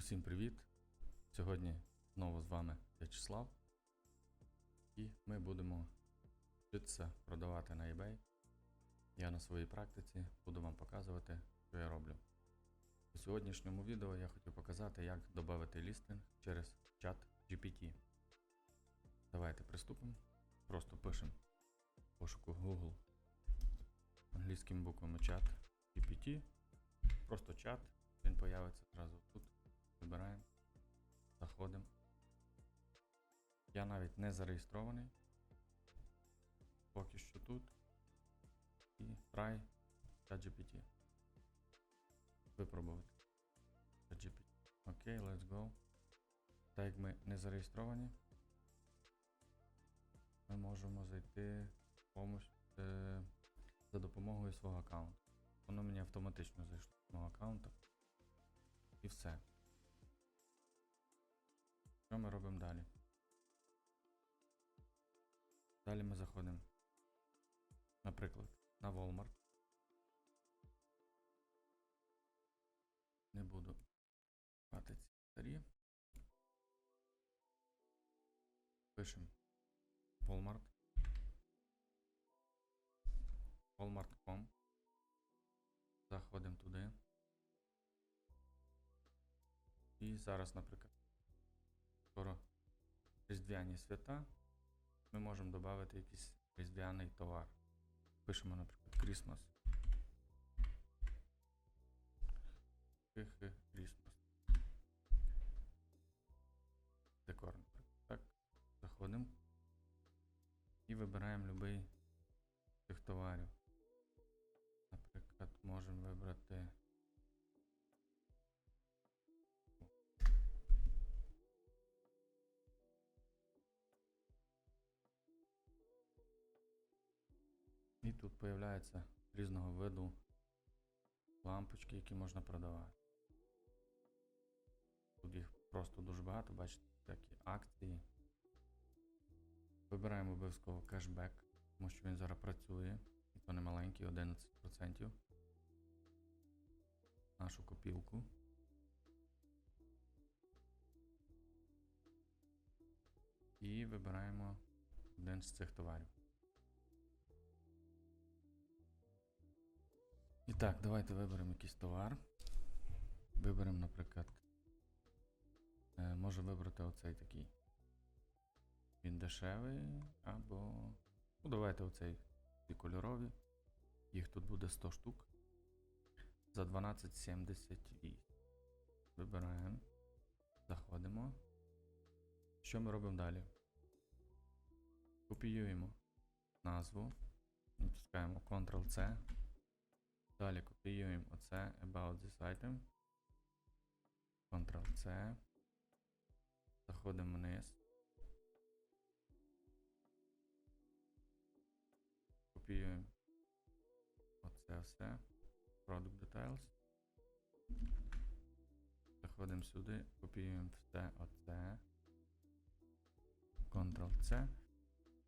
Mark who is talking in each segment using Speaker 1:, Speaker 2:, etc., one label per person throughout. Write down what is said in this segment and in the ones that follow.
Speaker 1: Усім привіт! Сьогодні знову з вами В'ячеслав. І ми будемо вчитися продавати на eBay. Я на своїй практиці буду вам показувати, що я роблю. У сьогоднішньому відео я хотів показати, як додати лістинг через чат GPT. Давайте приступимо. Просто пишемо пошуку Google англійськими буквами чат GPT. Просто чат, він появиться одразу тут. Вибираємо, заходимо. Я навіть не зареєстрований. Поки що тут. І try ChatGPT. Випробувати. ChatGPT. Окей, let's go. Так як ми не зареєстровані, ми можемо зайти е, за допомогою свого аккаунту. Воно мені автоматично зайшло з мого аккаунту. Робимо далі? Далі ми заходимо, наприклад, на Walmart. Не буду брати ці старі. Пишемо Walmart. Walmart.com. Заходимо туди. І зараз, наприклад, різдвяні свята. Ми можемо додати якийсь різдвяний товар. Пишемо, наприклад, Christmas. Хи-хи, Christmas. Декор, наприклад. Так. Заходимо. І вибираємо будь-який тут появляється різного виду лампочки, які можна продавати. Тут їх просто дуже багато, бачите, такі акції. Вибираємо обов'язково кешбек, тому що він зараз працює. І то не маленький, 11%. Нашу копілку. І вибираємо один з цих товарів. Так, давайте виберемо якийсь товар. Виберемо, наприклад. Е, можу вибрати оцей такий. Він дешевий, або. Ну, давайте оцей ці кольорові. Їх тут буде 100 штук. За 12,78. Вибираємо. Заходимо. Що ми робимо далі? Копіюємо назву. Натискаємо Ctrl-C. Далі копіюємо оце About this item. Ctrl-C. Заходимо вниз. Копіюємо оце все. Product Details. Заходимо сюди, копіюємо все оце. Ctrl-C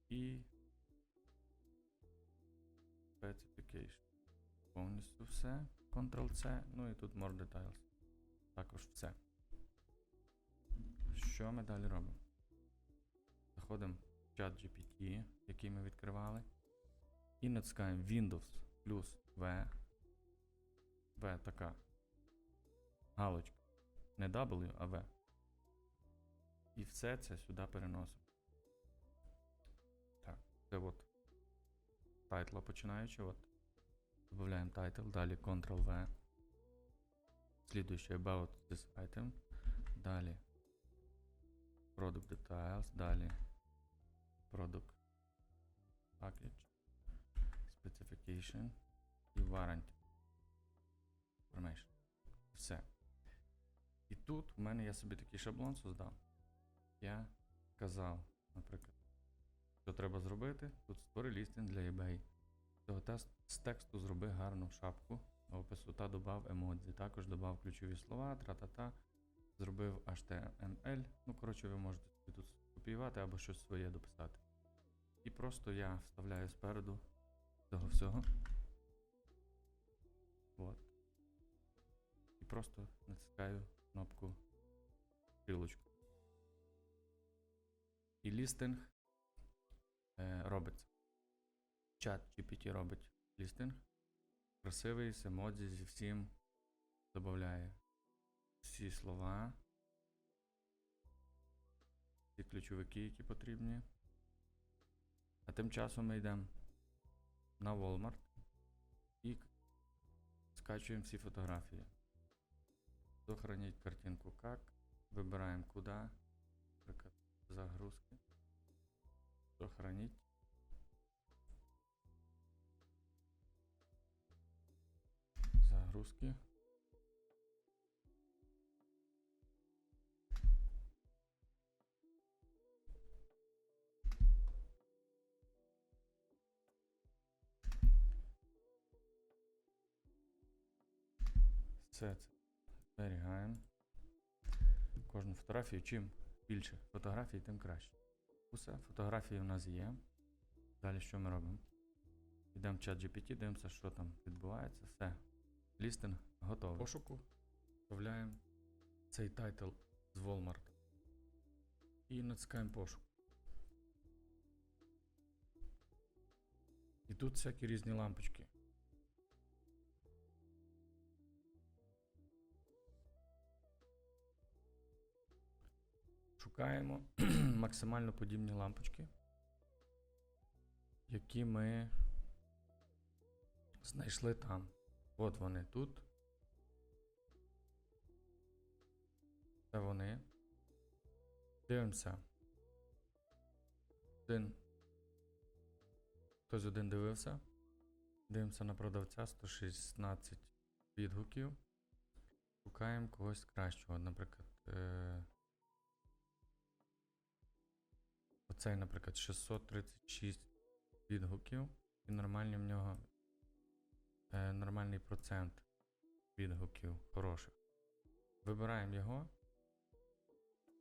Speaker 1: і повністю все. Ctrl-C, ну і тут More Details. Також все. Що ми далі робимо? Заходимо в чат GPT, який ми відкривали. І натискаємо Windows плюс V. V така. Галочка. Не W, а V. І все це сюди переносимо. Так, це от тайтла починаючи. От. Добавляем title, далее Ctrl-V. Следующее About this item. Далее Product Details. Далее Product Package. Specification. І Warranty. Information. Все. І тут в мене я собі такий шаблон создав. Я казав, наприклад, що треба зробити. Тут створи лістинг для eBay. Цього з тексту зроби гарну шапку опису та додав емодзі. Також додав ключові слова, тра-та-та. Зробив HTML. Ну, коротше, ви можете тут копіювати або щось своє дописати. І просто я вставляю спереду цього всього. От. І просто натискаю кнопку стрілочку. І лістинг е, робиться. Чат GPT робить лістинг. Красивий, з емодзі, зі всім. Добавляє всі слова. Всі ключовики, які потрібні. А тим часом ми йдемо на Walmart і скачуємо всі фотографії. Сохранить картинку как. Вибираємо куди. Наприклад, загрузки. Сохранить. Загрузки. Все це зберігаємо. Кожну фотографію. Чим більше фотографій, тим краще. Усе, фотографії в нас є. Далі що ми робимо? Йдемо в чат GPT, дивимося, що там відбувається. Все. Лістинг готовий. Пошуку вставляємо цей тайтл з Walmart. І натискаємо пошук. І тут всякі різні лампочки. Шукаємо максимально подібні лампочки, які ми знайшли там. От вони тут. Це вони. Дивимося. Один. Хтось один дивився. Дивимося на продавця 116 відгуків. Шукаємо когось кращого. Наприклад. Е- Оцей, наприклад, 636 відгуків. І нормальний в нього нормальний процент відгуків хороших. Вибираємо його.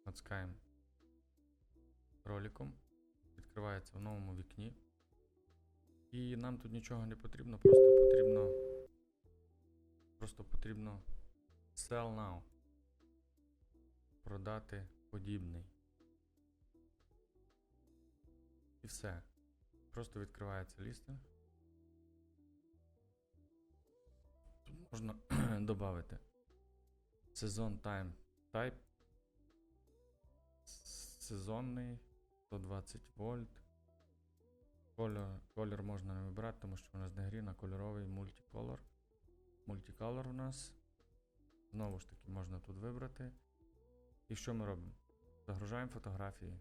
Speaker 1: Натискаємо роликом. Відкривається в новому вікні. І нам тут нічого не потрібно, просто потрібно. Просто потрібно sell now. Продати подібний. І все. Просто відкривається лістинг. Можна додати сезон time type. Сезонний 120 вольт. Колір, колір можна не вибирати, тому що у нас не грін, а кольоровий мультиколор. Мультиколор у нас. Знову ж таки, можна тут вибрати. І що ми робимо? Загружаємо фотографії.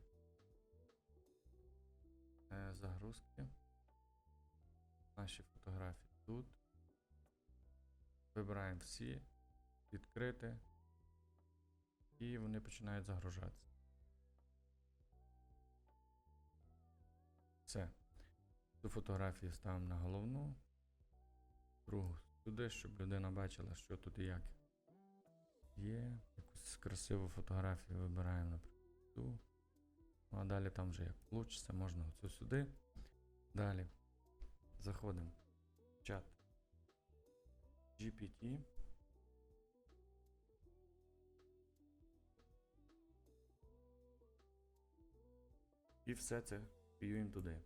Speaker 1: Е, загрузки. Наші фотографії тут. Вибираємо всі, відкрити. І вони починають загружатися. Все. Цю фотографію ставимо на головну. Другу сюди, щоб людина бачила, що тут і як. Є. Якусь красиву фотографію вибираємо, наприклад, цю. Ну а далі там вже як вийде, можна оцю сюди. Далі заходимо в чат GPT. І все це впіюємо туди.